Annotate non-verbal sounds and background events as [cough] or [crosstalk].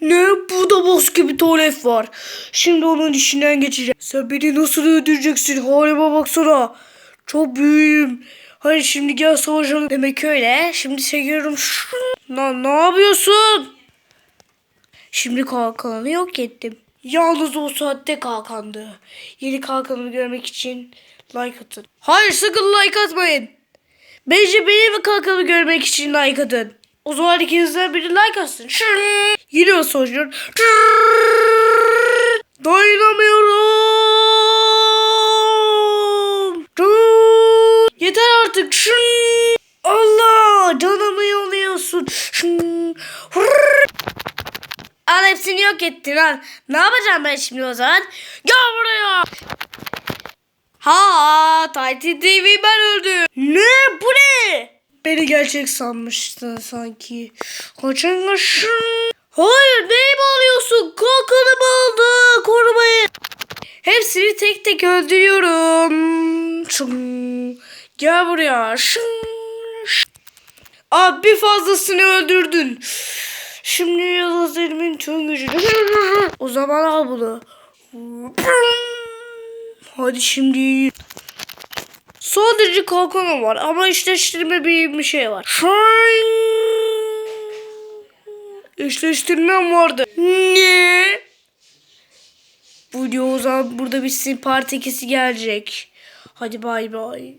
Ne? Burada boss gibi tuvalet var. Şimdi onun işinden geçeceğim. Sen beni nasıl öldüreceksin? Halime baksana. Çok büyüğüm. Hadi şimdi gel savaşalım. Demek öyle. Şimdi çekiyorum. Lan ne yapıyorsun? Şimdi kalkanını yok ettim. Yalnız o saatte kalkandı. Yeni kalkanımı görmek için like atın. Hayır sakın like atmayın. Bence benim kalkanımı görmek için like atın. O zaman ikinizden biri like atsın. Yine o. Dayanamıyorum. Yeter artık. Allah canımı yoluyorsun. Al hepsini yok ettin al. Ne yapacağım ben şimdi o zaman? Gel buraya. Ha, Titan TV ben öldüm. Ne? Beni gerçek sanmıştın sanki. Kaçın kaçın. Hayır neyimi alıyorsun? Kalkanımı aldı. Korumayı. Hepsini tek tek öldürüyorum. Şın. Gel buraya. Şın. Abi fazlasını öldürdün. Şimdi yıldızlarımın tüm gücünü. [laughs] O zaman al bunu. Hadi şimdi. Sadece kalkanım var ama eşleştirme bir, şey var. Eşleştirmem vardı. Ne? Bu video o zaman burada bitsin. Part 2'si gelecek. Hadi bay bay.